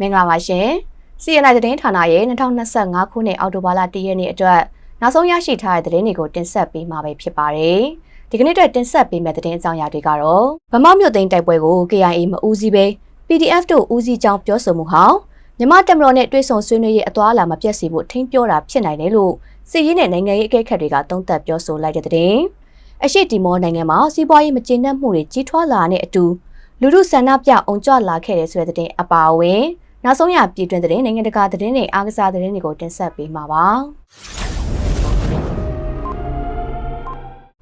မင်္ဂလာပါရှင်။ CNI သတင်းဌာနရဲ့2025ခုနှစ်အောက်တိုဘာလ1ရက်နေ့အတွက်နောက်ဆုံးရရှိထားတဲ့သတင်းတွေကိုတင်ဆက်ပေးမှာပဲဖြစ်ပါတယ်။ဒီကနေ့အတွက်တင်ဆက်ပေးမယ့်သတင်းအကြောင်းအရာတွေကတော့ဗမောက်မြို့သိမ်းတိုက်ပွဲကို KIA မဦးစီးပဲ PDF တို့ဦးစီးကြောင်းပြောဆိုမှုဟောင်းမြမတက်မတော်နဲ့တွဲဆုံဆွေးနွေးရေးအသွားအလာမပြတ်စေဖို့ထိန်းပြောတာဖြစ်နိုင်တယ်လို့စီးရီးနဲ့နိုင်ငံရေးအကဲခတ်တွေကသုံးသပ်ပြောဆိုလိုက်တဲ့သတင်း။အရှိတီမောနိုင်ငံမှာစီးပွားရေးမကျေနပ်မှုတွေကြီးထွားလာတဲ့အတူလူမှုဆန္ဒပြအောင်ကြွလာခဲ့တဲ့ဆိုတဲ့သတင်းအပါအဝင် နောက်ဆုံးရပြည်တွင်းသတင်းနိုင်ငံတကာသတင်းတွေအားကစားသတင်းတွေကိုတင်ဆက်ပေးမှာပါ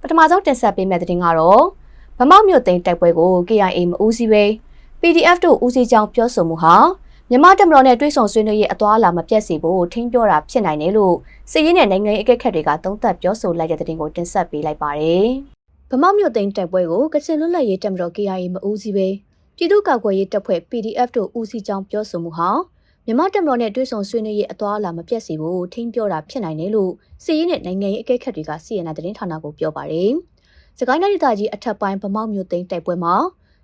ပထမဆုံးတင်ဆက်ပေးမယ့်သတင်းကတော့ဗမောက်မြို့သိမ်းတိုက်ပွဲကို KIA မဦးစီးပဲ PDF တို့ဦးစီးကြောင်းပြောဆိုမှုဟာမြမတက်မတော်နဲ့တွဲဆုံဆွေးနွေးရေးအသွားအလာမပြတ်စေဖို့ထင်းပြောတာဖြစ်နိုင်တယ်လို့စစ်ရေးနဲ့နိုင်ငံရေးအကဲခတ်တွေကသုံးသပ်ပြောဆိုလိုက်တဲ့သတင်းကိုတင်ဆက်ပေးလိုက်ပါတယ်။ဗမောက်မြို့သိမ်းတိုက်ပွဲကိုကချင်လွတ်လပ်ရေးတပ်မတော် KIA မဦးစီးပဲ ပြည်သူ့ကာကွယ်ရေးတပ်ဖွဲ့ PDF တို့ဦးစီးကြောင်းပြောဆိုမှုဟာမြန်မာတပ်မတော်နဲ့တွဲဆုံဆွေးနွေးရေးအသွားအလာမပြတ်စေဖို့ထိန်းပြောတာဖြစ်နိုင်တယ်လို့စီးရီးနဲ့နိုင်ငံရေးအကဲခတ်တွေက CNN သတင်းဌာနကိုပြောပါတယ်။စကိုင်းတိုင်းဒေသကြီးအထက်ပိုင်းဗမောက်မြို့သိမ်းတိုက်ပွဲမှာ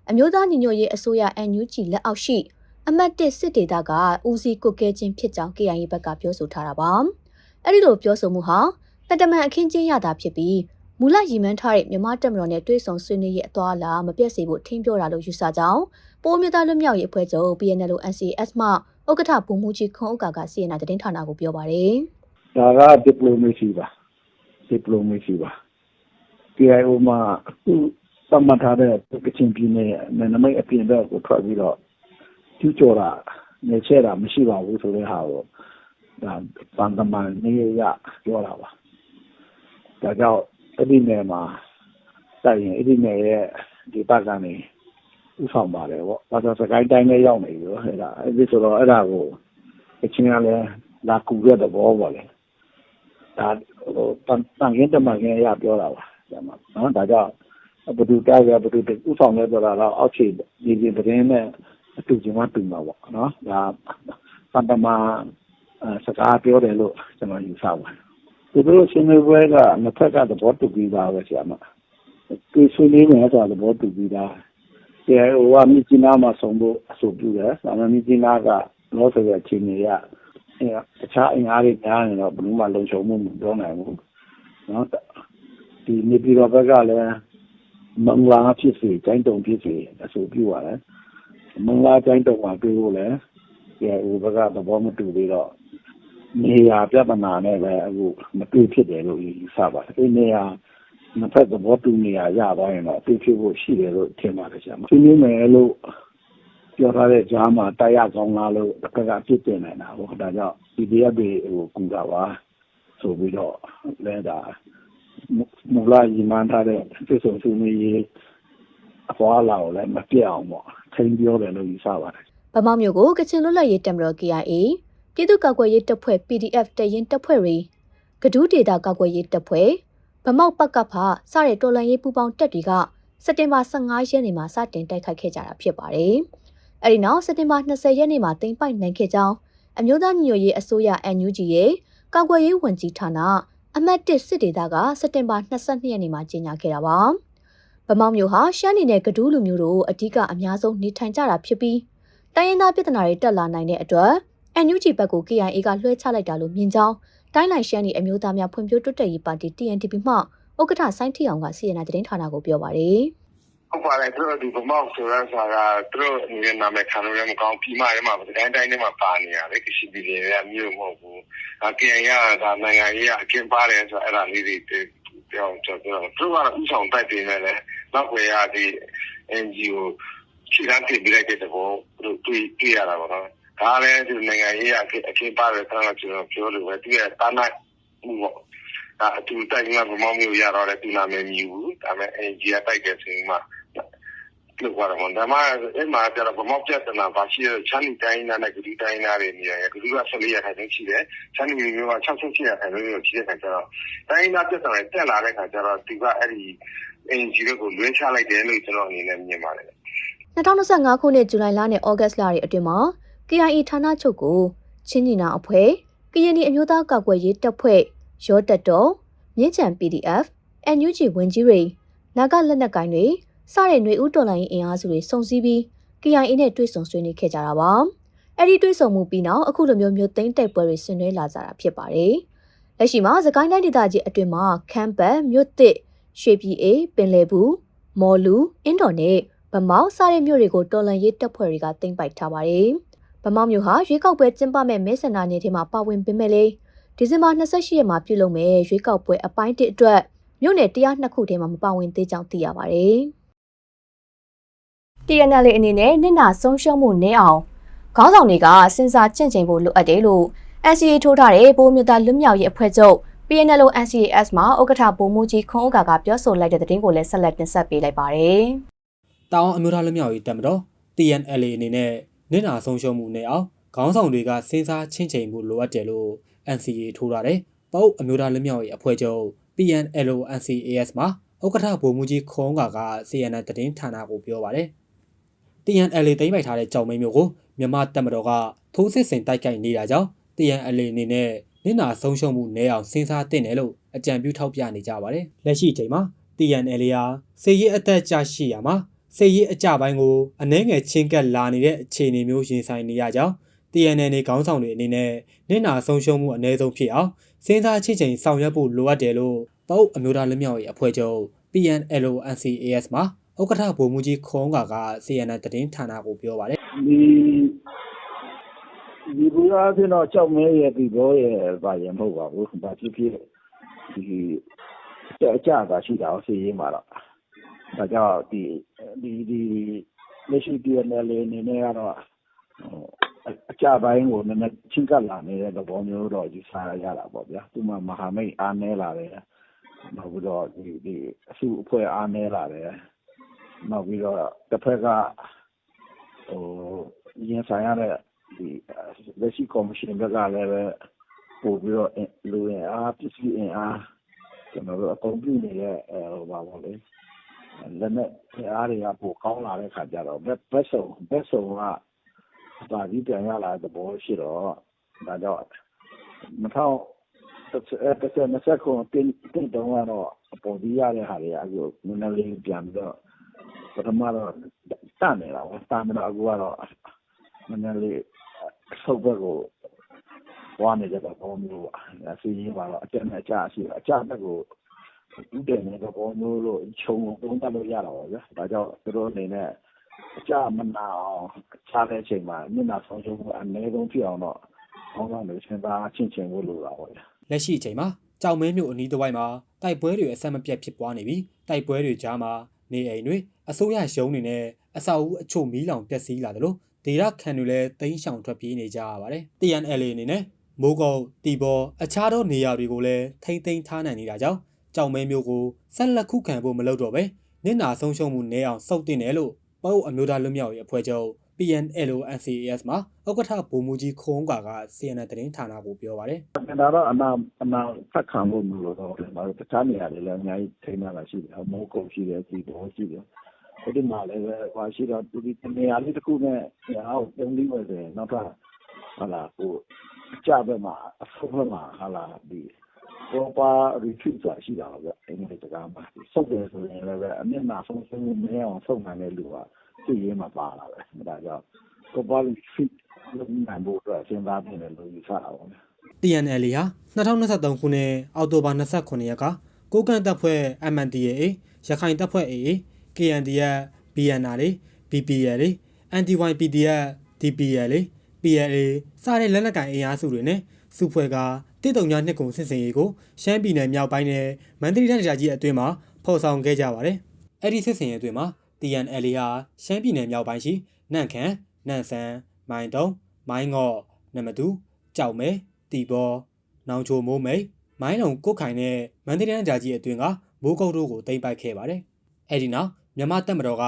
အမျိုးသားညီညွတ်ရေးအစိုးရ NUG လက်အောက်ရှိအမတ်တစ်စစ်ဒေသကဦးစီးကုတ်ကဲခြင်းဖြစ်ကြောင်း KIA ဘက်ကပြောဆိုထားတာပါ။အဲဒီလိုပြောဆိုမှုဟာတတမန်အခင်းချင်းရတာဖြစ်ပြီး မူလရည်မှန်းထားတဲ့မြမတက်မတော်နဲ့တွဲဆုံဆွေးနွေးရေးအသွားအလာမပြတ်စေဖို့ထင်းပြောတာလို့ယူဆကြောင်းပိုးမြသားလွတ်မြောက်ရေးအဖွဲ့ချုပ် PNL NCS မှဥက္ကဋ္ဌဗိုလ်မှူးကြီးခွန်ဥက္ကာက CNN သတင်းဌာနကိုပြောပါတယ်။ဒါက diplomacy ပါ diplomacy ပါ KIO မှာအခုသတ်မှတ်ထားတဲ့ကချင်ပြည်နယ်နယ်နိမိတ်အပြင်ဘက်ကိုထွက်ပြီးတော့ကျူးကျော်တာနေချဲတာမရှိပါဘူးဆိုတဲ့ဟာကိုဒါပန်တမန်နေရပြောတာပါဒါကြောင့် အဲ့ဒီနယ်မှာတိုက်ရင်အဲ့ဒီနယ်ရဲ့ဒီဘက်ကနေဥဆောင်ပါတယ်ပေါ့။ဘာလို့စကိုင်းတိုင်းနဲ့ရောက်နေပြီအဲ့ဒါအဲ့ဒီဆိုတော့အဲ့ဒါကိုအချင်းကလည်းလာကူတဲ့သဘောပေါ့လေ။ဒါဟိုတန်တန်ရင်တမန်ရင်ရပြောတာပါ။ဒါမှနော်ဒါကြောင့်ဘယ်သူတိုက်ရဘယ်သူဥဆောင်လဲဆိုတာတော့အောက်ခြေဒီဒီသတင်းနဲ့အတူချင်းမှတူမှာပေါ့နော်။ဒါပန်တမစကားပြောတယ်လို့ကျွန်တော်ယူဆပါတယ်။ သူတို့ရှင်းနေပွဲကနှစ်ဖက်ကသဘောတူပြီးသားပဲဆရာမ။သူဆွေးနွေးမယ်ဆိုတာသဘောတူပြီးသား။ KIO ကမြစ်ကြီးနားမှာဆုံဖို့အဆိုပြုတယ်။ဒါပေမဲ့မြစ်ကြီးနားကလောဆယ်အခြေအနေအရတခြားအင်အားတွေများနေတော့ဘယ်သူမှလုံခြုံမှုမပြောနိုင်ဘူး။နော်ဒီနေပြည်တော်ဘက်ကလည်းမင်္ဂလာဖြစ်စေကျိုင်းတုံဖြစ်စေအဆိုပြုရတယ်။မင်္ဂလာကျိုင်းတုံမှာတွေ့ဖို့လည်း KIO ဘက်ကသဘောမတူသေးတော့ နေရာပြဿနာနဲ့ပဲအခုမတွေ့ဖြစ်တယ်လို့ယူဆပါတယ်။ဒီနေရာနှစ်ဖက်သဘောတူနေရရသွားရင်တော့အဖြစ်ဖြစ်ဖို့ရှိတယ်လို့ထင်ပါတယ်ဆရာမ။ဆွေးနွေးမယ်လို့ပြောထားတဲ့ကြားမှာတိုက်ရကောင်းလားလို့တစ်ဖက်ကပြစ်တင်နေတာပေါ့။ဒါကြောင့် PDF တွေဟိုကူတာပါဆိုပြီးတော့လဲတာမူလရည်မှန်းထားတဲ့စစ်ဆုံဆွေးနွေးရေးအပေါ်လာကိုလည်းမပြတ်အောင်ပေါ့ထိန်းပြောတယ်လို့ယူဆပါတယ်။ဗမောက်မျိုးကိုကချင်လွတ်လပ်ရေးတပ်မတော် KIA ပြည်သူ့ကာကွယ်ရေးတပ်ဖွဲ့ PDF တရင်တပ်ဖွဲ့တွေကဒူးဒေတာကာကွယ်ရေးတပ်ဖွဲ့ဗမောက်ပကဖစတဲ့တော်လန်ရေးပူပေါင်းတက်တွေကစက်တင်ဘာ15ရက်နေ့မှာစတင်တိုက်ခိုက်ခဲ့ကြတာဖြစ်ပါတယ်။အဲဒီနောက်စက်တင်ဘာ20ရက်နေ့မှာတင်ပိုက်နိုင်ခဲ့ကြောင်းအမျိုးသားညီညွတ်ရေးအစိုးရ NUG ရဲ့ကာကွယ်ရေးဝန်ကြီးဌာနအမတ်1စစ်ဒေသကစက်တင်ဘာ22ရက်နေ့မှာကြေညာခဲ့တာပါ။ဗမောက်မျိုးဟာရှမ်းပြည်နယ်ကဒူးလူမျိုးတို့အ धिक အများဆုံးနေထိုင်ကြတာဖြစ်ပြီးတိုင်းရင်းသားပြည်ထနာတွေတက်လာနိုင်တဲ့အတွက် NUG ဘက်ကို KIA ကလွှဲချလိုက်တာလို့မြင်ကြောင်းတိုင်းလိုက်ရှမ်းပြည်အမျိုးသားများဖွံ့ဖြိုးတိုးတက်ရေးပါတီ TNTP မှဥက္ကဋ္ဌဆိုင်းထီအောင်ကစီရင်နာသတင်းဌာနကိုပြောပါတယ်ဟုတ်ပါတယ်သူတို့ဒီဗမောက်ဆိုတဲ့ဆာကသူတို့အနေနဲ့နာမည်ခံလို့လည်းမကောင်းပြီးမှလည်းမှာတိုင်းတိုင်းထဲမှာပါနေရတယ်ကရှိပြည်နယ်ကမြို့မဟုတ်ဘူးအကင်ရကနိုင်ငံရေးအကျင်းပါတယ်ဆိုအဲ့ဒါလေးတွေပြောင်းကျွန်တော်တို့ကဥဆောင်တိုက်တင်နေတယ်နောက်ွယ်ရဒီ NGO ခြေတန်းတင်ပြလိုက်တဲ့ဘောသူတို့တွေ့တွေ့ရတာပေါ့နော် ဒါလည်းဒီနိုင်ငံရေးအကျင်းပါတယ်ဆိုတော့ကျွန်တော်ပြောလို့ပဲသူရဲ့တာနာမှုပေါ့ဒါအတူတိုက်မှာဗမောင်းမျိုးရတော့တယ်သူနာမည်မြည်ဘူးဒါပေမဲ့အင်ဂျီကတိုက်တဲ့ဆိုမှလို့ပြောတော့ဒါမှအဲ့မှာကျတော့ဗမောက်ပြဿနာပါရှိတဲ့ချမ်းနီတိုင်းနာနဲ့ဂရီတိုင်းနာတွေနေရတယ်ဂရီက14ရခိုင်နှုန်းရှိတယ်ချမ်းနီမျိုးက68ရခိုင်နှုန်းရှိတဲ့ခါကျတော့တိုင်းနာပြဿနာတက်လာတဲ့ခါကျတော့ဒီကအဲ့ဒီအင်ဂျီကိုလွှဲချလိုက်တယ်လို့ကျွန်တော်အနေနဲ့မြင်ပါတယ်2025ခုနှစ်ဇူလိုင်လနဲ့ဩဂတ်လတွေအတွင်းမှာ KIA ဌာနချုပ်ကိုချင်းညီနာအဖွဲ့ကရင်ပြည်အမျိုးသားကာကွယ်ရေးတပ်ဖွဲ့ရောတက်တော်မြင်းချံ PDF NUG ဝင်ကြီးတွေနာဂလက်နက်ကိုင်တွေစတဲ့ຫນွေဦးတော်လိုင်းအင်အားစုတွေစုံစည်းပြီး KIA နဲ့တွေ့ဆုံဆွေးနွေးခဲ့ကြတာပါအဲ့ဒီတွေးဆုံမှုပြီးနောက်အခုလိုမျိုးမျိုးသိမ်းတိုက်ပွဲတွေဆင်နွှဲလာကြတာဖြစ်ပါတယ်။လက်ရှိမှာသကိုင်းတိုင်းဒေသကြီးအတွင်းမှာခမ်းပတ်မြို့သစ်ရွှေပြည်အေးပင်လယ်ဘူးမော်လူအင်းတော်နဲ့ဗမောက်စတဲ့မြို့တွေကိုတော်လန်ရေးတပ်ဖွဲ့တွေကသိမ်းပိုက်ထားပါတယ်။ ဗမောက်မြို့ဟာရွေးကောက်ပွဲကျင်းပမဲ့မဲဆန္ဒနယ်ထဲမှာပါဝင်ပေမဲ့လေဒီဇင်ဘာ28ရက်မှာပြုလုပ်မဲ့ရွေးကောက်ပွဲအပိုင်းတစ်အတွက်မြို့နယ်102ခုထဲမှာမပါဝင်သေးကြောင်းသိရပါတယ်။ TNL အနေနဲ့နစ်နာဆုံးရှုံးမှုနည်းအောင်ခေါင်းဆောင်တွေကစဉ်းစားကြင့်ကြံဖို့လိုအပ်တယ်လို့ NCA ထိုးထားတဲ့ပိုးမြတာလွတ်မြောက်ရေးအဖွဲ့ချုပ် PNLO NCAS မှာဥက္ကဋ္ဌဗိုလ်မှူးကြီးခွန်ဥက္ကာကပြောဆိုလိုက်တဲ့သတင်းကိုလည်းဆက်လက်တင်ဆက်ပေးလိုက်ပါတယ်။တောင်အမျိုးသားလူမျိုးရေးတပ်မတော် TNLA အနေနဲ့ နစ်နာဆုံးရှုံးမှုနဲ့အောင်ခေါင်းဆောင်တွေကစဉ်းစားချင်းချိန်မှုလိုအပ်တယ်လို့ NCA ထိုးထားတဲ့ပုတ်အမျိုးသားလူမျိုးရေးအဖွဲ့ချုပ် PNLO NCAS မှာဥက္ကဋ္ဌဗိုလ်မှူးကြီးခွန်ဥက္ကာက CNN သတင်းဌာနကိုပြောပါတယ်။ TNLA သိမ်းပိုက်ထားတဲ့ကြောင်မင်းမျိုးကိုမြန်မာတပ်မတော်ကထိုးစစ်ဆင်တိုက်ခိုက်နေတာကြောင့် TNLA အနေနဲ့နစ်နာဆုံးရှုံးမှုနည်းအောင်စဉ်းစားသင့်တယ်လို့အကြံပြုထောက်ပြနေကြပါတယ်။လက်ရှိအချိန်မှာ TNLA ဟာစေရေးအသက်ကြရှိရာမှာ စေရေးအကြပိုင်းကိုအနှဲငယ်ချင်းကပ်လာနေတဲ့အခြေအနေမျိုးရင်ဆိုင်နေရကြောင်း TNLA ခေါင်းဆောင်တွေအနေနဲ့နစ်နာဆုံးရှုံးမှုအ ਨੇ ဆုံးဖြစ်အောင်စဉ်းစားချင်းချင်းဆောင်ရွက်ဖို့လိုအပ်တယ်လို့ပုတ်အမျိုးသားလူမျိုးရေးအဖွဲ့ချုပ် PNLO NCAS မှာဥက္ကဋ္ဌဗိုလ်မှူးကြီးခွန်ကာက CNN သတင်းဌာနကိုပြောပါတယ်ဒီဒီဘူရာဖြစ်တော့ကြောက်မဲရဲ့ဒီဘောရဲ့ဗာရမဟုတ်ပါဘူး။ဘာဖြစ်ဖြစ်ဒီအကြတာရှိတာစီရေးမှာတော့ ဒါကြောင့်ဒီဒီဒီလက်ရှိ PNL အနေနဲ့ကတော့ အကြပိုင်းကို နည်းနည်းချင်းကပ်လာနေတဲ့ သဘောမျိုးတော့ ယူဆရတာပေါ့ဗျာ။သူမှမဟာမိတ်အားနဲလာတယ်။နောက်ပြီးတော့ဒီဒီအစုအဖွဲ့အားနဲလာတယ်။နောက်ပြီးတော့တစ်ဖက်ကဟိုရင်ဆိုင်ရတဲ့ဒီလက်ရှိကော်မရှင်ဘက်ကလည်းပဲပို့ပြီးတော့ လူရင်အား ပစ္စည်းအင်အားကျွန်တော်တို့အကုန်ပြုနေတဲ့ဟိုပါပေါ့ လေလက်နဲ့အားတွေက ပိုကောင်းလာတဲ့ခါကျတော့ ဘက်ဘက်ဆုံဘက်ဆုံကပါဒီပြန်ရလာတဲ့ဘောရှိတော့ ဒါတော့မထောက်တစ်တစ်နှစ်ဆက်ခုတင်တင်တော့တော့ အပေါ်ဒီရတဲ့ဟာတွေကအခုနည်းနည်းလေးပြန်ပြီးတော့ ပထမတော့တတ်နေတာပေါ့တတ်နေတော့ အခုကတော့ နည်းနည်းလေးဆုပ်ဘက်ကိုဝါနေတဲ့ဘောမျိုးပါစီးရင်ကတော့အကျနဲ့အကျရှိအကျဘက်ကို ဥတည်နေတဲ့ဘောမျိုးလို့ ခြုံသုံးသပ်လို့ ရတာပါဗျာ ဒါကြောင့် သူတို့အနေနဲ့ အကျမနာအောင် ချတဲ့အချိန်မှာမျက်နှာဆုံးရှုံးမှု အနည်းဆုံးဖြစ်အောင်တော့ကောင်းကောင်းလေးစဉ်းစားချင့်ချင်ဖို့ လိုတာပေါ့ဗျာ လက်ရှိအချိန်မှာကြောင်မဲမြို့အနီးတစ်ဝိုက်မှာ တိုက်ပွဲတွေ အဆက်မပြတ်ဖြစ်ပွားနေပြီး တိုက်ပွဲတွေကြားမှာ နေအိမ်တွေ အစိုးရရုံးတွေနဲ့ အဆောက်အဦအချို့ မီးလောင်ပျက်စီးလာတယ်လို့ဒေသခံတွေလည်း တိမ်းရှောင်ထွက်ပြေးနေကြရပါတယ်။ TNLA အနေနဲ့ မိုးကုတ်တီဘောအခြားသောနေရာတွေကိုလည်း ထိမ့်သိမ်းထားနိုင်နေတာကြောင့် ကြောင်မဲမျိုးကိုဆက်လက်ခုခံဖို့မလုပ်တော့ပဲနစ်နာဆုံးရှုံးမှုနည်းအောင်စောင့်တင်တယ်လို့ပုတ်အမျိုးသားလွတ်မြောက်ရေးအဖွဲ့ချုပ် PNLO NCAS မှာဥက္ကဋ္ဌဗိုလ်မှူးကြီးခွန်ကာက CNN သတင်းဌာနကိုပြောပါတယ်ဒါတော့အနာအနာဖတ်ခံဖို့မလိုတော့ဘူး။ဘာလို့တခြားနေရာတွေလည်းအများကြီးထိန်းထားတာရှိတယ်။မိုးကုတ်ရှိတယ်၊စီပေါ်ရှိတယ်။ဒီမှာလည်းပဲဟိုရှိတော့ဒီနေရာလေးတစ်ခုနဲ့ဟောတုံးလေးပဲဆိုရင်နောက်ထပ်ဟာလာကိုအကြဘက်မှာအဖုံးဘက်မှာဟာလာဒီ ဘောပါ retreat ဆိုတာရှိတာပဲအင်္ဂလိပ်စကားမှာစုပ်တယ်ဆိုရင်လည်းပဲအမျက်နှာဆုံးဆုံးမရအောင်စုပ်နိုင်တဲ့လူကသိရေးမှာပါလာပဲဒါကြောင့်ဘောပါ retreat လုပ်နိုင်ဖို့အတွက်စဉ်းစားနေတယ်လို့ယူဆတာပါပဲ TNLA ဟာ2023ခုနှစ်အောက်တိုဘာ29ရက်ကကိုကန့်တပ်ဖွဲ့ MNDAA ရခိုင်တပ်ဖွဲ့ AA KNDF BNR BPL NDYPDF DPL PLA စတဲ့လက်နက်ကိုင်အင်အားစုတွေနဲ့စုဖွဲ့က တစ်တုံညာနှစ်ကုံစစ်စင်ရေးကိုရှမ်းပြည်နယ်မြောက်ပိုင်းနဲ့မန္တလေးတိုင်းဒေသကြီးအတွင်းမှာဖော်ဆောင်ခဲ့ကြပါတယ်။အဲ့ဒီစစ်စင်ရေးအတွင်းမှာ TNLA ဟာရှမ်းပြည်နယ်မြောက်ပိုင်းရှိနန့်ခမ်းနန့်ဆန်မိုင်တုံမိုင်းငေါ့နမတူကြောက်မဲတီဘောနောင်ချိုမိုးမိတ်မိုင်းလုံကုတ်ခိုင်နဲ့မန္တလေးတိုင်းကြာကြီးအတွင်းကမိုးကုတ်တို့ကိုတင်ပိုက်ခဲ့ပါတယ်။အဲဒီနောက်မြန်မာတပ်မတော်က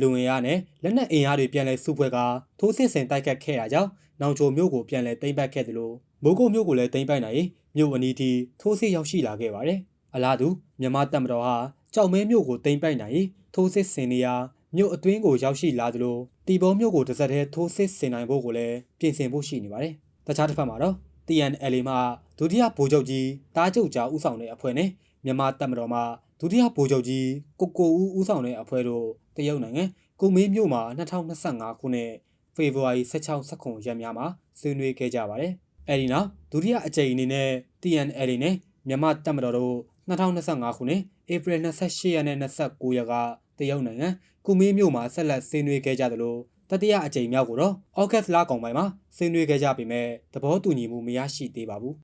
လူဝင်ရနဲ့လက်နက်အင်အားတွေပြန်လည်စုဖွဲ့ကထိုးစစ်ဆင်တိုက်ခတ်ခဲ့တာကြောင့်နောင်ချိုမြို့ကိုပြန်လည်တင်ပိုက်ခဲ့သလို မိုးကုတ်မြို့ကိုလည်းတင်ပိုက်နိုင်ရင်မြို့အနီးထိထိုးစစ်ရောက်ရှိလာခဲ့ပါတယ်။အလားတူမြန်မာတပ်မတော်ဟာကြောက်မဲမြို့ကိုတင်ပိုက်နိုင်ရင်ထိုးစစ်ဆင်နေရာမြို့အတွင်းကိုရောက်ရှိလာသလိုတီဘောမြို့ကိုတစ်စက်တည်းထိုးစစ်ဆင်နိုင်ဖို့ကိုလည်းပြင်ဆင်ဖို့ရှိနေပါတယ်။တခြားတစ်ဖက်မှာတော့ TNLA မှဒုတိယဗိုလ်ချုပ်ကြီးတားကျုပ်ကြားဦးဆောင်တဲ့အဖွဲ့နဲ့မြန်မာတပ်မတော်မှဒုတိယဗိုလ်ချုပ်ကြီးကိုကိုဦးဦးဆောင်တဲ့အဖွဲ့တို့တရုတ်နိုင်ငံကိုမေးမြို့မှာ2025ခုနှစ်ဖေဖော်ဝါရီ16 19ရက်များမှာဆွေးနွေးခဲ့ကြပါတယ်။ အဲဒီနောက်ဒုတိယအကြိမ်အနေနဲ့ TNL နဲ့မြန်မာတပ်မတော်တို့2025ခုနှစ်ဧပြီ28ရက်နဲ့29ရက်ကတရုတ်နိုင်ငံကုမင်းမြို့မှာဆက်လက်ဆွေးနွေးခဲ့ကြသလိုတတိယအကြိမ်မြောက်ကိုတော့ဩဂတ်လကုန်ပိုင်းမှာဆွေးနွေးခဲ့ကြပေမဲ့သဘောတူညီမှုမရရှိသေးပါဘူး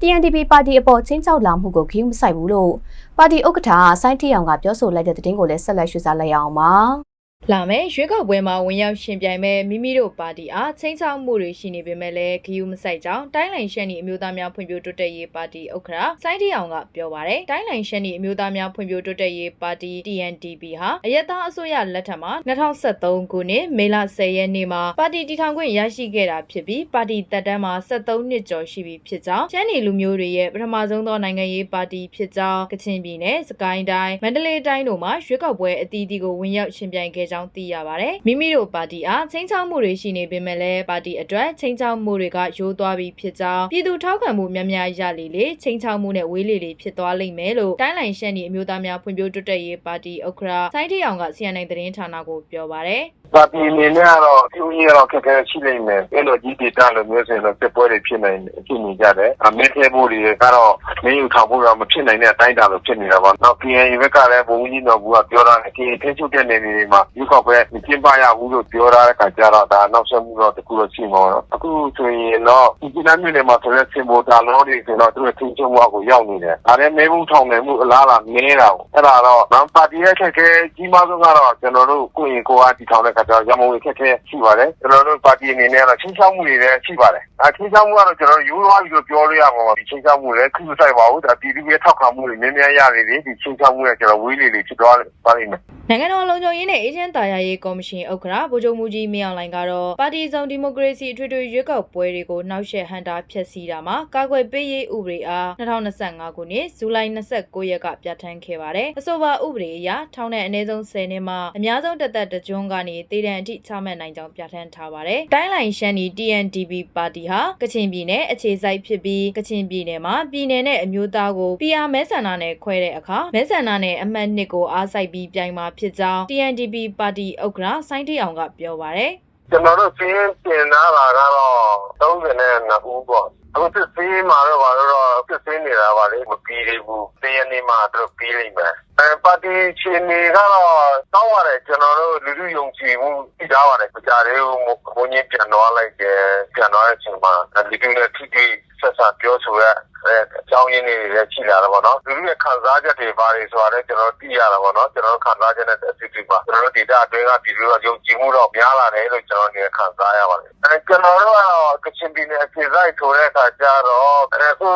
TNDP ပါတီအပေါ်ချင်းချောက်လာမှုကိုခင်းမဆိုင်ဘူးလို့ပါတီဥက္ကဋ္ဌစိုင်းထီအောင်ကပြောဆိုလိုက်တဲ့သတင်းကိုလည်းဆက်လက်ရွှေ့စားလိုက်ရအောင်ပါ။ လာမယ့်ရွေးကောက်ပွဲမှာဝင်ရောက်ရှင်ပြိုင်မဲ့မိမိတို့ပါတီအားချင်းချောက်မှုတွေရှိနေပေမဲ့လည်းဂယုမဆိုင်ကြောင်းတိုင်းလိုင်ရှန်နီအမျိုးသားများဖွံ့ဖြိုးတိုးတက်ရေးပါတီဥက္ကဋ္ဌစိုင်းတီအောင်ကပြောပါရယ်တိုင်းလိုင်ရှန်နီအမျိုးသားများဖွံ့ဖြိုးတိုးတက်ရေးပါတီ TNDP ဟာအယက်သားအစိုးရလက်ထက်မှာ2023ခုနှစ်မေလ10ရက်နေ့မှာပါတီတည်ထောင်ခွင့်ရရှိခဲ့တာဖြစ်ပြီးပါတီတက်တန်းမှာ73နှစ်ကျော်ရှိပြီဖြစ်ကြောင်းချမ်းနီလူမျိုးတွေရဲ့ပထမဆုံးသောနိုင်ငံရေးပါတီဖြစ်ကြောင်းကချင်ပြည်နယ်စကိုင်းတိုင်းမန္တလေးတိုင်းတို့မှာရွေးကောက်ပွဲအသီးသီးကိုဝင်ရောက်ရှင်ပြိုင်ခဲ့ကြောင်းသိရပါတယ်။မိမိတို့ပါတီအားချင်းချောက်မှုတွေရှိနေပေမဲ့လည်းပါတီအတွက်ချင်းချောက်မှုတွေကရိုးသွားပြီးဖြစ်ကြောင်းပြည်သူထောက်ခံမှုများများရလေလေချင်းချောက်မှုနဲ့ဝေးလေလေဖြစ်သွားလိမ့်မယ်လို့တိုင်းလိုင်ရှန်နီအမျိုးသားများဖွံ့ဖြိုးတိုးတက်ရေးပါတီဥက္ကဋ္ဌစိုင်းထီအောင်က CNN သတင်းဌာနကိုပြောပါရယ်ပါတီအနေနဲ့ကတော့ပြုံးရတော့ခက်ခဲရှိနေမယ်အဲ့လိုကြီးဒေတာလိုမျိုးဆိုရင်တော့ပြပွဲတွေဖြစ်နိုင်ဖြစ်နေကြတယ်အမင်းသေးဖို့တွေကတော့မင်းယူထောင်ဖို့တော့မဖြစ်နိုင်တဲ့အတိုင်းတာလိုဖြစ်နေတာပေါ့နောက် PN ဘက်ကလည်းဘုံကြီးတော်ကပြောတာလေဒီထင်းချုပ်တဲ့နေနေမှာယူခောက်ပဲမကျင်းပရဘူးလို့ပြောထားတဲ့ခါကျတော့ဒါနောက်ဆက်မှုတော့တခုတော့ရှိမှာတော့အခုဆိုရင်တော့ဒီကိန်းမျိုးတွေမှာဆိုတဲ့စင်ဘောတာလောတွေဆိုတော့သူတို့ထင်းချုပ်မှုကိုရောက်နေတယ်ဒါလည်းမဲမှုထောင်နေမှုအလားလားနဲတာပေါ့အဲ့ဒါတော့နောက်ပါတီရဲ့ခက်ခဲကြီးမားဆုံးကတော့ကျွန်တော်တို့ကိုရင်ကိုအားတီထောင်တဲ့ခါကျတော့ရမုံဝင်ခက်ခဲရှိပါတယ်ကျွန်တော်တို့ပါတီအနေနဲ့ကတော့ချင်းချောက်မှုတွေလည်းရှိပါတယ်အဲချင်းချောက်မှုကတော့ကျွန်တော်တို့ရိုးရွားပြီးတော့ပြောလို့ရမှာပါဒီချင်းချောက်မှုလည်းခုမဆိုင်ပါဘူးဒါပြည်သူရဲ့ထောက်ခံမှုတွေများများရနေတယ်ဒီချင်းချောက်မှုကကျွန်တော်ဝေးလေလေဖြစ်သွားပါလိမ့်မယ်နိုင်ငံတော်လုံခြုံရေးနဲ့အေဂျင့်တာယာရေးကော်မရှင်ဥက္ကဋ္ဌဗိုလ်ချုပ်မူကြီးမင်းအောင်လှိုင်ကတော့ပါတီစုံဒီမိုကရေစီအထွေထွေရွေးကောက်ပွဲတွေကိုနှောက်ယှက်ဟန်တာဖျက်ဆီးတာမှာကာကွယ်ပေးရေးဥပဒေအား2025ခုနှစ်ဇူလိုင်29ရက်ကပြဋ္ဌာန်းခဲ့ပါတယ်။အဆိုပါဥပဒေအရထောင်နဲ့အနည်းဆုံး10နှစ်မှအများဆုံးတစ်သက်တစ်ကျွန်းကနေတည်တံအထိချမှတ်နိုင်ကြောင်းပြဋ္ဌာန်းထားပါတယ်။တိုင်းလိုင်ရှန်နီ TNDB ပါတီဟာကချင်ပြည်နယ်အခြေစိုက်ဖြစ်ပြီးကချင်ပြည်နယ်မှာပြည်နယ်နဲ့အမျိုးသားကို PR မဲဆန္ဒနဲ့ခွဲတဲ့အခါမဲဆန္ဒနဲ့အမှတ်နှစ်ကိုအားစိုက်ပြီးပြိုင်မှာဖြစ်ကြောင်း TNDB ပါတီဥက္ကဋ္ဌစိုင်းတီအောင်ကပြောပါရယ်ကျွန်တော်တို့စီးရင်တင်လာတာကတော့32ဦးပေါ့အခုစစ်စင်းမှာတော့ဘာလို့တော့စစ်စင်းနေတာပါလေမပြီးသေးဘူးတရနေ့မှတော့ပြီးလိမ့်မယ်အဲပါတီရှင်တွေကတော့တောင်းပါတယ်ကျွန်တော်တို့လူလူယုံကြည်မှုသိထားပါတယ်ကြားလေးကိုဘုန်းကြီးပြန်သွားလိုက်တယ်ပြန်သွားတဲ့အချိန်မှာဒီကိနဲ့ထိထိဆက်ဆက်ပြောဆိုရအဲအကြောင်းရင်းတွေလည်းရှိလာတော့ဗောနော်လူလူရဲ့ခံစားချက်တွေဘာတွေဆိုတာလည်းကျွန်တော်သိရတာဗောနော်ကျွန်တော်ခံစားချက်နဲ့အစီအစဉ်ပါကျွန်တော်တို့ဒေတာအတွင်းကပြည်သူကယုံကြည်မှုတော့များလာတယ်လို့ကျွန်တော်နေခံစားရပါတယ်အဲကျွန်တော်တို့ကတော့ကချင်ပြည်နယ်အခြေစိုက်ဆိုတဲ့အခါကျတော့အခု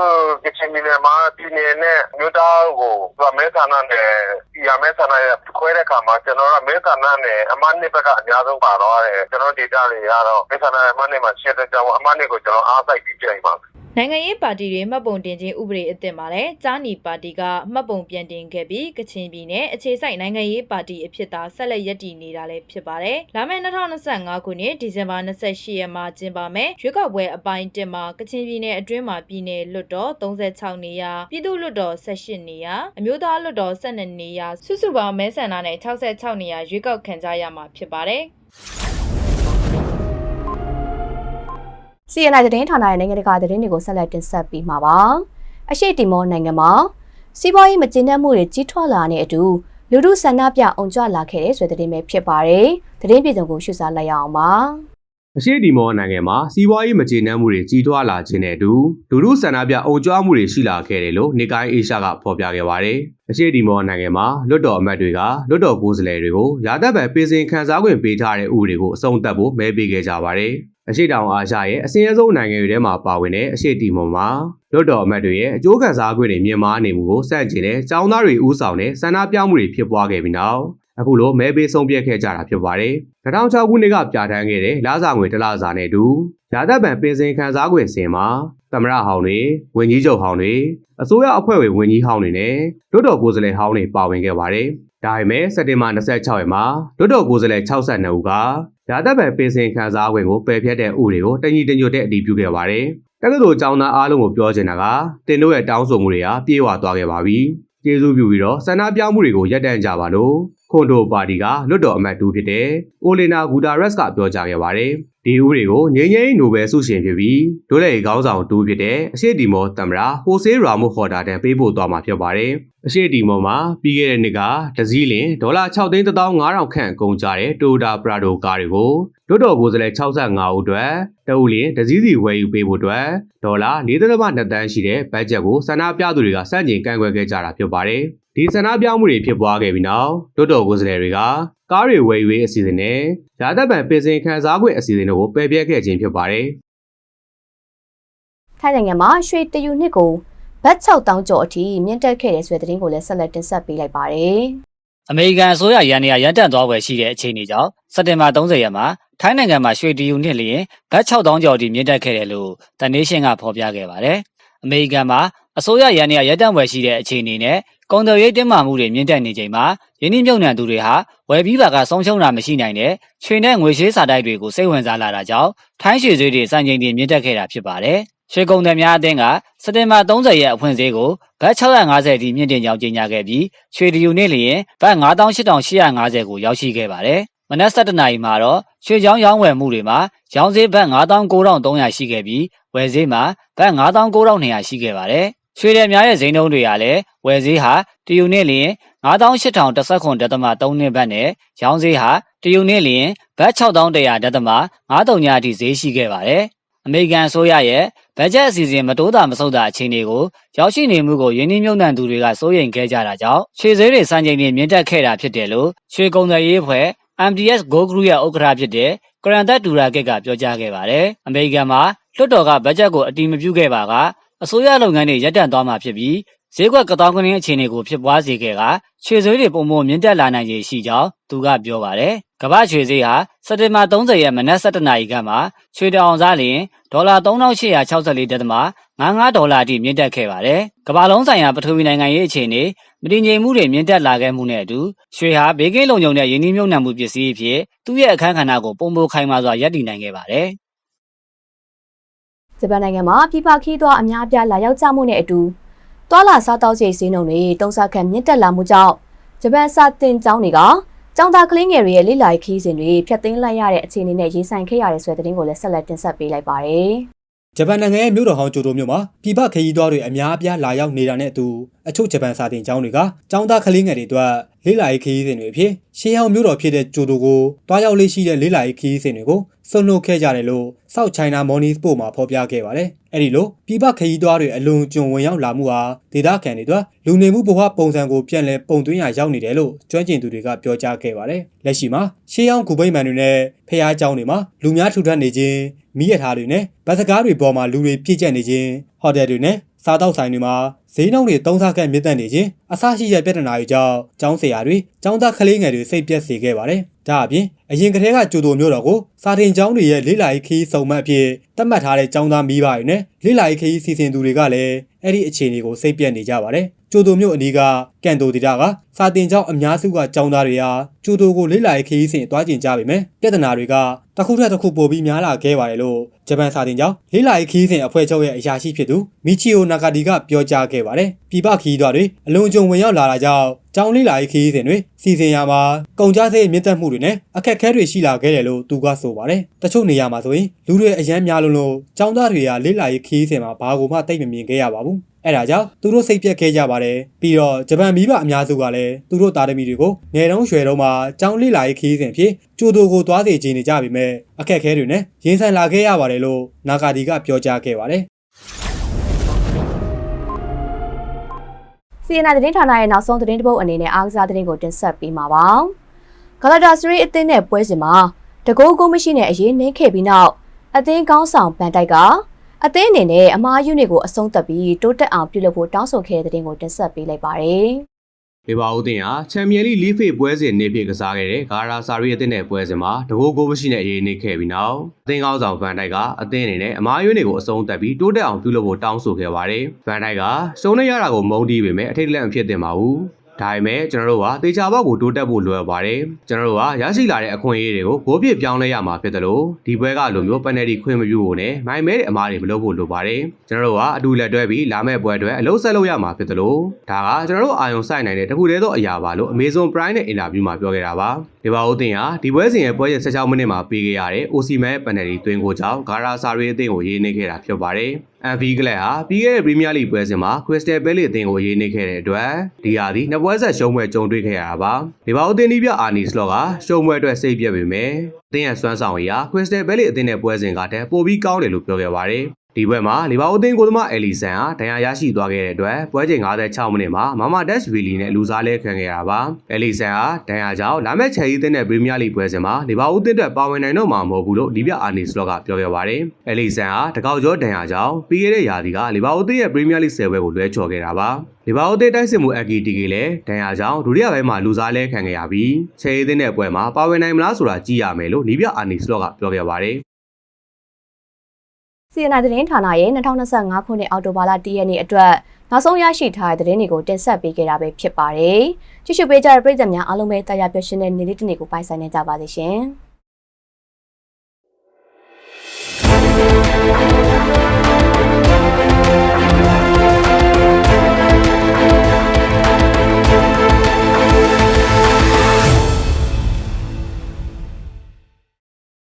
ကချင်ပြည်နယ်မှာပြည်နယ်နဲ့မြို့သားကိုသူကမဲဆန္ဒနဲ့ဒီရမဲဆန္ဒရဲ့ခွဲတဲ့အခါမှာကျွန်တော်ကမဲဆန္ဒနဲ့အမနစ်ဘက်ကအများဆုံးပါတော့တယ်ကျွန်တော်ဒေတာတွေကတော့မဲဆန္ဒအမနစ်မှာရှင်းတဲ့ကြောင်းအမနစ်ကိုကျွန်တော်အားစိုက်ပြီးပြင်ပါ နိုင်ငံရေးပါတီတွေမှတ်ပုံတင်ခြင်းဥပဒေအသစ်မှာလည်းကြားနီပါတီကမှတ်ပုံပြန်တင်ခဲ့ပြီးကချင်ပြည်နယ်အခြေစိုက်နိုင်ငံရေးပါတီအဖြစ်သာဆက်လက်ရည်တည်နေတာလည်းဖြစ်ပါတယ်။လာမယ့်2025ခုနှစ်ဒီဇင်ဘာ28ရက်မှာကျင်းပမယ်ရွေးကောက်ပွဲအပိုင်း1မှာကချင်ပြည်နယ်အတွင်းမှာပြည်နယ်လွတ်တော်36နေရာပြည်သူ့လွတ်တော်18နေရာအမျိုးသားလွတ်တော်12နေရာစုစုပေါင်းမဲဆန္ဒနဲ့66နေရာရွေးကောက်ခံကြရမှာဖြစ်ပါတယ်။ CNI သတင်းဌာနရဲ့နိုင်ငံတကာသတင်းတွေကိုဆက်လက်တင်ဆက်ပေးမှာပါ။အရှိတီမောနိုင်ငံမှာစီးပွားရေးမကျဉ်းတဲ့မှုတွေကြီးထွားလာတဲ့အတူလူမှုဆန္ဒပြအောင်ကြွလာခဲ့တဲ့ဆိုတဲ့သတင်းပဲဖြစ်ပါတယ်။သတင်းပြည်စုံကိုရှုစားလိုက်ရအောင်ပါ။အရှိတီမောနိုင်ငံမှာစီးပွားရေးမကျေနပ်မှုတွေကြီးထွားလာခြင်းနဲ့အတူလူမှုဆန္ဒပြအုံကြွမှုတွေရှိလာခဲ့တယ်လို့နေကိုင်းအေရှားကဖော်ပြခဲ့ပါတယ်။အရှိတီမောနိုင်ငံမှာလွတ်တော်အမတ်တွေကလွတ်တော်ကိုယ်စားလှယ်တွေကိုရာသက်ပံပေးစင်ခန်းစားခွင့်ပေးထားတဲ့ဥပဒေကိုအဆုံးသတ်ဖို့မဲပေးခဲ့ကြပါတယ်။ အရှိတောင်အာရှရဲ့အစင်းအဆုံးနိုင်ငံတွေထဲမှာပါဝင်တဲ့အရှိတီမောမှာလွတ်တော်အမတ်တွေရဲ့အကျိုးခံစားခွင့်တွေမြင့်မားနေမှုကိုစန့်ကျင်တဲ့ចောင်းသားတွေဦးဆောင်တဲ့ဆန္ဒပြမှုတွေဖြစ်ပွားခဲ့ပြီးနောက်အခုလိုမဲပေးဆုံးဖြတ်ခဲ့ကြတာဖြစ်ပါတယ်။2006ခုနှစ်ကပြဋ္ဌာန်းခဲ့တဲ့လာစာငွေတစ်လစာနဲ့အတူရာသက်ပံပင်စင်ခံစားခွင့်စင်မှာသမရဟောင်းတွေဝန်ကြီးချုပ်ဟောင်းတွေအစိုးရအဖွဲ့ဝင်ဝန်ကြီးဟောင်းတွေနဲ့လွတ်တော်ကိုယ်စားလှယ်ဟောင်းတွေပါဝင်ခဲ့ပါတယ်။ဒါပေမဲ့စက်တင်ဘာ26ရက်မှာလွတ်တော်ကိုယ်စားလှယ်62ဦးက ရာသက်ပံပင်စင်ခံစားခွင့်ကိုပယ်ဖျက်တဲ့ဥပဒေကိုတညီတညွတ်တဲ့အတည်ပြုခဲ့ပါတယ်။တက္ကသိုလ်ကျောင်းသားအားလုံးကိုပြောချင်တာကတင်တို့ရဲ့တောင်းဆိုမှုတွေဟာပြေဝသွားခဲ့ပါပြီ။ကျေးဇူးပြုပြီးတော့ဆန္ဒပြမှုတွေကိုရပ်တန့်ကြပါလို့ခွန်ဒိုပါတီကလွတ်တော်အမတ်တူဖြစ်တဲ့အိုလီနာဂူတာရက်စ်ကပြောကြားခဲ့ပါတယ်။ဒီဥပဒေကိုငြိမ်းချမ်းရေးနိုဘယ်ဆုရှင်ဖြစ်ပြီးဒိုလေခေါင်းဆောင်တူဖြစ်တဲ့အရှိတီမောတမရာဟိုဆေးရာမိုဟော်ဒါတန်ပေးပို့သွားမှာဖြစ်ပါတယ်။ အရှိတီမောမှာပြီးခဲ့တဲ့နှစ်ကဒဇီးလင်ဒေါ်လာ6သိန်း15000ခန့်ကုန်ကြတဲ့တိုတာပရာဒိုကားတွေကိုလွတ်တော်ကိုယ်စားလှယ်65ဦးအတွက်တအုပ်လင်ဒဇီးစီဝယ်ယူပေးဖို့အတွက်ဒေါ်လာ4.2တန်းရှိတဲ့ဘတ်ဂျက်ကိုဆန္ဒပြသူတွေကစတင်ကန့်ကွက်ခဲ့ကြတာဖြစ်ပါတယ်။ဒီဆန္ဒပြမှုတွေဖြစ်ပွားခဲ့ပြီးနောက်လွတ်တော်ကိုယ်စားလှယ်တွေကကားတွေဝယ်ယူရေးအစီအစဉ်နဲ့ဓာတ်ပံပင်စင်ခန်းစားခွင့်အစီအစဉ်တို့ကိုပယ်ပြဲခဲ့ခြင်းဖြစ်ပါတယ်။ထိုင်းနိုင်ငံမှာရွှေတယူနှစ်ကို ဘတ်6000ကျော်အထိမြင့်တက်ခဲ့တဲ့ဆိုတဲ့သတင်းကိုလည်းဆက်လက်တင်ဆက်ပေးလိုက်ပါတယ်အမေရိကန်အစိုးရရန်နေရရန်တန့်သွားွယ်ရှိတဲ့အခြေအနေကြောင့်စက်တင်ဘာ30ရက်မှာထိုင်းနိုင်ငံမှာရွှေတီယူနှစ်လျင်ဘတ်6000ကျော်အထိမြင့်တက်ခဲ့တယ်လို့တန်နေရှင်ကဖော်ပြခဲ့ပါတယ်။အမေရိကန်မှာအစိုးရရန်နေရရန်တန့်ွယ်ရှိတဲ့အခြေအနေနဲ့ကုန်သွယ်ရေးတင်းမာမှုတွေမြင့်တက်နေချိန်မှာယင်းနှိမ့်မြုံနှံသူတွေဟာဝယ်ပြီးပါကဆုံးရှုံးတာမရှိနိုင်တဲ့ရွှေနဲ့ငွေရှေးစာတိုက်တွေကိုစိတ်ဝင်စားလာတာကြောင့်ထိုင်းရွှေဈေးတွေစံချိန်တင်မြင့်တက်ခဲ့တာဖြစ်ပါတယ်။ ရွှေကုန်သည်များအသင်းကစက်တင်ဘာ30ရက်အဖွင့်ဈေးကိုဘတ်650အထိမြင့်တင်ကြောင်းကြေညာခဲ့ပြီးရွှေဒီယူနေ့လျင်ဘတ်98,850ကိုရောက်ရှိခဲ့ပါတယ်။မနက်7:00နာရီမှာတော့ရွှေချောင်းရောင်းဝယ်မှုတွေမှာရောင်းဈေးဘတ်99,300ရှိခဲ့ပြီးဝယ်ဈေးမှာဘတ်99,200ရှိခဲ့ပါတယ်။ရွှေတယ်များရဲ့ဈေးနှုန်းတွေကလည်းဝယ်ဈေးဟာတယူနေ့လျင်98,019.3နှစ်ဘတ်နဲ့ရောင်းဈေးဟာတယူနေ့လျင်ဘတ်6,100.53ညအထိဈေးရှိခဲ့ပါတယ်။ အမေရိကန်အစိုးရရဲ့ဘတ်ဂျက်အစီအစဉ်မတိုးတာမဆုတ်တာအခြေအနေကိုရောက်ရှိနေမှုကိုယင်းနှိမ့်မြုံနှံသူတွေကစိုးရိမ်ခဲ့ကြတာကြောင့်ရွှေဈေးတွေစံချိန်တွေမြင့်တက်ခဲ့တာဖြစ်တယ်လို့ရွှေကုန်သည်ရေးအဖွဲ့ MDS Go Group ရဲ့ဥက္ကဋ္ဌဖြစ်တဲ့ကရန်တက်တူရာကက်ကပြောကြားခဲ့ပါတယ်။အမေရိကန်မှာလွှတ်တော်ကဘတ်ဂျက်ကိုအတီးမပြုခဲ့ပါကအစိုးရလုပ်ငန်းတွေရပ်တန့်သွားမှာဖြစ်ပြီးဈေးကွက်ကတောင်းကနင်းအခြေအနေကိုဖြစ်ပွားစေခဲ့ကရွှေဈေးတွေပုံမမြင့်တက်လာနိုင်ခြေရှိကြောင်းသူကပြောပါတယ်။ ကမ္ဘာရွှေဈေးဟာစက်တင်ဘာ30ရက်မနက်7:00နာရီခန့်မှာရွှေတောင်စားလျင်ဒေါ်လာ3864.55ဒေါ်လာအထိမြင့်တက်ခဲ့ပါတယ်။ကမ္ဘာလုံးဆိုင်ရာပထဝီနိုင်ငံရေးအခြေအနေမတည်ငြိမ်မှုတွေမြင့်တက်လာခဲ့မှုနဲ့အတူရွှေဟာဘေးကင်းလုံခြုံတဲ့ယင်းနှိမ့်မြုံနှံမှုပစ္စည်းအဖြစ်သူ့ရဲ့အခန်းကဏ္ဍကိုပုံပိုခိုင်မာစွာရပ်တည်နိုင်ခဲ့ပါတယ်။ဂျပန်နိုင်ငံမှာပြည်ပခီးသွားအများအပြားလာရောက်ကြမှုနဲ့အတူသွာလာစားတောက်ချိန်ဈေးနှုန်းတွေတုံးစားခံမြင့်တက်လာမှုကြောင့်ဂျပန်စာတင်ကျောင်းတွေက ကျောင်းသားကလေးငယ်တွေရဲ့လိလာရေးခီးစဉ်တွေဖျက်သိမ်းလိုက်ရတဲ့အခြေအနေနဲ့ရင်ဆိုင်ခဲ့ရတဲ့ဆိုတဲ့သတင်းကိုလည်းဆက်လက်တင်ဆက်ပေးလိုက်ပါတယ်ဂျပန်နိုင်ငံရဲ့မြို့တော်ဟောင်းကျိုတိုမြို့မှာပြည်ပခရီးသွားတွေအများအပြားလာရောက်နေတာနဲ့အတူ အချို့ဂျပန်စာတင်ကျောင်းတွေကကျောင်းသားကလေးငယ်တွေအတွက်လေးလာရေးခရီးစဉ်တွေအဖြစ်ရှေးဟောင်းမြို့တော်ဖြစ်တဲ့ကျိုတိုကိုတွားရောက်လေးရှိတဲ့လေးလာရေးခရီးစဉ်တွေကိုဆွန့်လွတ်ခဲ့ကြတယ်လို့ South China Morning Post မှာဖော်ပြခဲ့ပါတယ်။အဲဒီလိုပြည်ပခရီးသွားတွေအလွန်ကျွံဝင်ရောက်လာမှုဟာဒေသခံတွေအတွက်လူနေမှုဘဝပုံစံကိုပြန်လည်ပုံသွင်းရရောက်နေတယ်လို့ကျွမ်းကျင်သူတွေကပြောကြားခဲ့ပါတယ်။လက်ရှိမှာရှေးဟောင်းဂူဗိမ္မာန်တွေနဲ့ဖျားเจ้าတွေမှာလူများထူထပ်နေခြင်းမိရထားတွေနဲ့ဗတ်စကားတွေပေါ်မှာလူတွေပြည့်ကျက်နေခြင်းဟိုတယ်တွေနဲ့ စားတောက်ဆိုင်တွေမှာဈေးနှုန်းတွေတုံးစားကန့်မြင့်တက်နေခြင်းအဆရှိတဲ့ပြဿနာတွေကြောင့်ကျောင်းဆရာတွေကျောင်းသားကလေးငယ်တွေစိတ်ပြက်စေခဲ့ပါတယ်။ဒါအပြင်အရင်ကတည်းကကြိုတိုမျိုးတော်ကိုစာတင်ကျောင်းတွေရဲ့လေးလာရေးခီးစုံမှတ်အဖြစ်သတ်မှတ်ထားတဲ့ကျောင်းသားမိဘတွေနဲ့လေးလာရေးခီးစီစဉ်သူတွေကလည်းအဲ့ဒီအခြေအနေကိုစိတ်ပြက်နေကြပါတယ်။ ကျိုတိုမျိုးအနီးကကန်တိုတီတာကစာတင်ကျောင်းအများစုကကျောင်းသားတွေဟာကျိုတိုကိုလေးလာရေးခီးစဉ်တွားကျင်ကြပေမဲ့ပြဿနာတွေကတစ်ခုထက်တစ်ခုပိုပြီးများလာခဲ့ပါတယ်လို့ဂျပန်စာတင်ကျောင်းလေးလာရေးခီးစဉ်အဖွဲ့ချုပ်ရဲ့အရာရှိဖြစ်သူမီချီယိုနာဂါတီကပြောကြားခဲ့ပါတယ်။ပြည်ပခီးသွားတွေအလွန်အကျွံဝင်ရောက်လာတာကြောင့်ကျောင်းလေးလာရေးခီးစဉ်တွေစီစဉ်ရမှာကုန်ကြစိတ်မြင့်တက်မှုတွေနဲ့အခက်အခဲတွေရှိလာခဲ့တယ်လို့သူကဆိုပါတယ်။တချို့နေရာမှာဆိုရင်လူတွေအရန်များလုံးလို့ကျောင်းသားတွေကလေးလာရေးခီးစဉ်မှာဘာကိုမှတိတ်မမြင်ခဲ့ရပါဘူး။ အဲဒါကြောင့်သူတို့စိတ်ပြက်ခဲ့ကြပါတယ်ပြီးတော့ဂျပန်မိဘအများစုကလည်းသူတို့သားသမီးတွေကိုငယ်တုန်းရွယ်တုန်းမှာကျောင်းလေးလာရေးခီးစဉ်ဖြစ်ကျိုတိုကိုသွားစေခြင်းနေကြပြီမဲ့အခက်အခဲတွေနဲ့ရင်ဆိုင်လာခဲ့ရပါတယ်လို့နာဂါဒီကပြောကြားခဲ့ပါတယ်စီအနာသတင်းဌာနရဲ့နောက်ဆုံးသတင်းတစ်ပုဒ်အနေနဲ့အားကစားသတင်းကိုတင်ဆက်ပေးမှာပါဂလာတာစရီအသင်းနဲ့ပွဲစဉ်မှာတကိုးကိုမရှိတဲ့အရေးနှင်းခဲ့ပြီးနောက်အသင်းကောင်းဆောင်ဗန်တိုက်က အသင်းအနေနဲ့အမားယူနစ်ကိုအဆုံးသတ်ပြီးတိုးတက်အောင်ပြုလုပ်ဖို့တောင်းဆိုခဲ့တဲ့တဲ့တင်ကိုတင်ဆက်ပေးလိုက်ပါတယ်လေဘာဦးတင်ဟာချန်ပီယံလိလီဖေးပွဲစဉ်နေဖြစ်ကစားခဲ့တဲ့ဂါရာဆာရီအသင်းနဲ့ပွဲစဉ်မှာတကိုးကိုမရှိတဲ့အရေးနေခဲ့ပြီးနောက်အသင်းကောင်းဆောင်ဗန်တိုက်ကအသင်းအနေနဲ့အမားယွန်းတွေကိုအဆုံးသတ်ပြီးတိုးတက်အောင်ပြုလုပ်ဖို့တောင်းဆိုခဲ့ပါတယ်။ဗန်တိုက်ကရှုံးနေရတာကိုမုန်းတီးပေမဲ့အထိတ်လက်မဖြစ်သင့်ပါဘူး။ ဒါပေမဲ့ကျွန်တော်တို့ကတေချာဘောက်ကိုတိုးတက်ဖို့လိုအပ်ပါတယ်ကျွန်တော်တို့ကရရှိလာတဲ့အခွင့်အရေးတွေကိုကိုပြစ်ပြောင်းလဲရမှာဖြစ်တယ်လို့ဒီဘွဲကလိုမျိုးပန်နယ်တီခွင့်မပြုဖို့နဲ့မိုင်မဲတဲ့အမားတွေမလုပ်ဖို့လိုပါတယ်ကျွန်တော်တို့ကအတူလက်တွဲပြီးလာမဲ့ပွဲအတွက်အလုပ်ဆက်လုပ်ရမှာဖြစ်တယ်လို့ဒါကကျွန်တော်တို့အာယုံဆိုင်နိုင်တဲ့တခုတည်းသောအရာပါလို့ Amazon Prime နဲ့အင်တာဗျူးမှာပြောခဲ့တာပါဒီပါဦးတင်ဟာဒီပွဲစဉ်ရဲ့ပွဲရဲ့16မိနစ်မှာပေးခဲ့ရတဲ့ Osimhen ပန်နယ်တီတွင်ကိုကြောင့်ဂါရာဆာရီအသင်းကိုရေးနေခဲ့တာဖြစ်ပါတယ်။ MV ကလပ်ဟာပြီးခဲ့တဲ့ Premier League ပွဲစဉ်မှာ Crystal Palace အသင်းကိုရေးနေခဲ့တဲ့အတွက်ဒီဟာဒီနှစ်ပွဲဆက်ရှုံးပွဲကြုံတွေ့ခဲ့ရတာပါ။ဒီပါဦးတင်ဒီပြအာနီစလော့ကရှုံးပွဲအတွက်စိတ်ပြက်ပေမဲ့အသင်းရဲ့စွမ်းဆောင်ရည်ဟာ Crystal Palace အသင်းနဲ့ပွဲစဉ်ကတည်းကပိုပြီးကောင်းတယ်လို့ပြောခဲ့ပါတယ်။ ဒီဘက်မှာလီဗာပူးအသင်းကိုသမားအယ်လီဆန်ဟာဒဏ်ရာရရှိသွားခဲ့တဲ့အတွက်ပွဲချိန်56မိနစ်မှာမာမာဒက်ရှ်ဗီလီနဲ့လူစားလဲခံခဲ့ရတာပါ။အယ်လီဆန်ဟာဒဏ်ရာကြောင့်လာမယ့်ချယ်ရီးသင်းနဲ့ပရီးမီးယားလိပွဲစဉ်မှာလီဗာပူးအသင်းအတွက်ပါဝင်နိုင်တော့မှာမဟုတ်ဘူးလို့ဒီပြအာနီစလော့ကပြောခဲ့ပါတယ်။အယ်လီဆန်ဟာတကောက်ကျော်ဒဏ်ရာကြောင့်ပြီးခဲ့တဲ့ရာသီကလီဗာပူးအသင်းရဲ့ပရီးမီးယားလိဆယ်ပွဲကိုလွဲချော်ခဲ့တာပါ။လီဗာပူးအသင်းတိုက်စစ်မှုအကီတီကလည်းဒဏ်ရာကြောင့်ဒုတိယပိုင်းမှာလူစားလဲခံခဲ့ရပြီးချယ်ရီးသင်းနဲ့ပွဲမှာပါဝင်နိုင်မလားဆိုတာကြည့်ရမယ်လို့ဒီပြအာနီစလော့ကပြောခဲ့ပါတယ်။ CNN သတင်းဌာနရဲ့2025ခုနှစ်အောက်တိုဘာလ10ရက်နေ့အတွက်နောက်ဆုံးရရှိထားတဲ့သတင်းတွေကိုတင်ဆက်ပေးခဲ့တာပဲဖြစ်ပါတယ်။ကြည့်ရှုပေးကြတဲ့ပရိသတ်များအားလုံးပဲတရားပြောရှင်းတဲ့နေ့လေးတစ်နေ့ကိုပိုင်ဆိုင်နေကြပါစေရှင်။